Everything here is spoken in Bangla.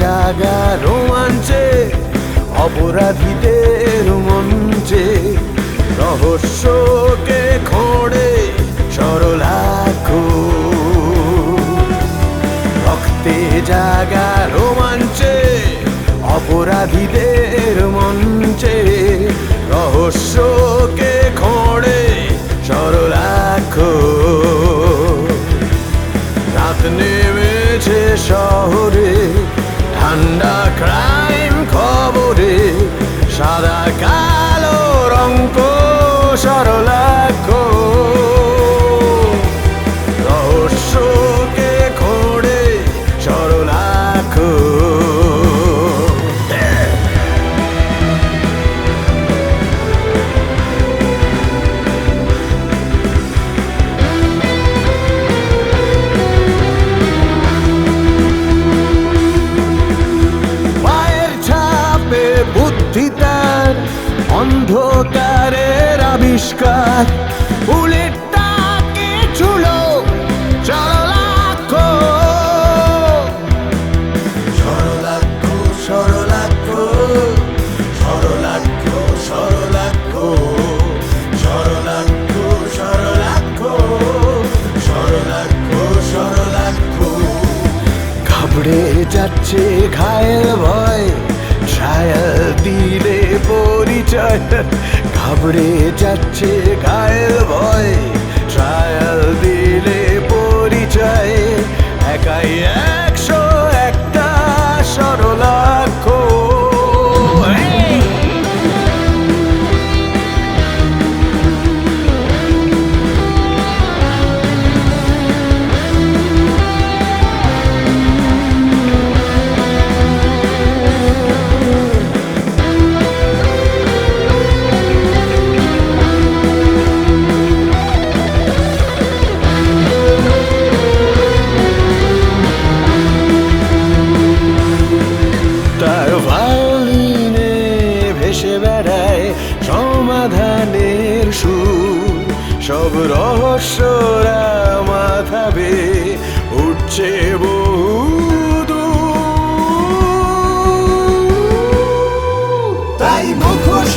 জাগা রোমাঞ্চে, অপরাধীদের মঞ্চে। রহস্যকে খোঁড়ে সরলাখো রক্তে জাগা রোমাঞ্চে, অপরাধীদের মঞ্চে। রহস্যকে খোঁড়ে সরলাখো রাত নেমেছে শহরে underground. ছাপে বুদ্ধি তার অন্ধকারের আবিষ্কার। সরলাক্ষ। যাচ্ছে ঘায়ের ভয় ছায়াল দিলে পরিচয় ঘাবড়ে যাচ্ছে ঘায়ের ভয়। ভেসে বেড়ায় সমাধানের সুর। সব রহস্যরা মাথাবে উঠছে বহু তাই মুখোশ